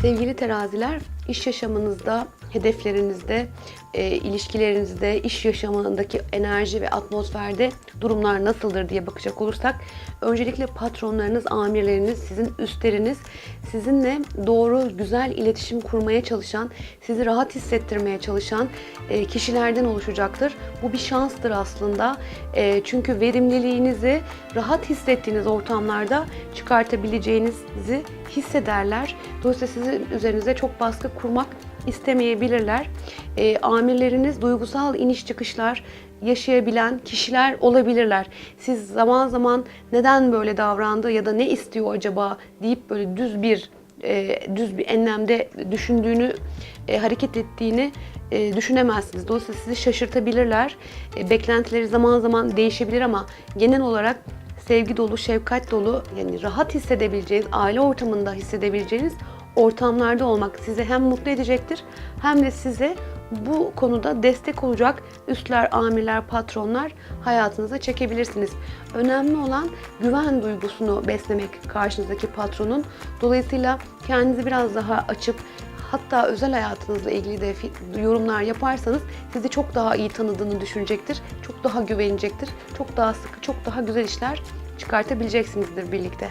Sevgili teraziler, iş yaşamınızda, hedeflerinizde, e, ilişkilerinizde, iş yaşamındaki enerji ve atmosferde durumlar nasıldır diye bakacak olursak, öncelikle patronlarınız, amirleriniz, sizin üstleriniz sizinle doğru, güzel iletişim kurmaya çalışan, sizi rahat hissettirmeye çalışan e, kişilerden oluşacaktır. Bu bir şanstır aslında. E, çünkü verimliliğinizi rahat hissettiğiniz ortamlarda çıkartabileceğinizi hissederler. Dolayısıyla sizin üzerinize çok baskı kurmak istemeyebilirler. E, amirleriniz duygusal iniş çıkışlar yaşayabilen kişiler olabilirler. Siz zaman zaman neden böyle davrandı ya da ne istiyor acaba deyip böyle düz bir e, düz bir enlemde düşündüğünü, e, hareket ettiğini e, düşünemezsiniz. Dolayısıyla sizi şaşırtabilirler. E, beklentileri zaman zaman değişebilir ama genel olarak sevgi dolu, şefkat dolu, yani rahat hissedebileceğiniz, aile ortamında hissedebileceğiniz ortamlarda olmak sizi hem mutlu edecektir hem de size bu konuda destek olacak üstler, amirler, patronlar hayatınıza çekebilirsiniz. Önemli olan güven duygusunu beslemek karşınızdaki patronun. Dolayısıyla kendinizi biraz daha açıp hatta özel hayatınızla ilgili de yorumlar yaparsanız sizi çok daha iyi tanıdığını düşünecektir. Çok daha güvenecektir. Çok daha sıkı, çok daha güzel işler çıkartabileceksinizdir birlikte.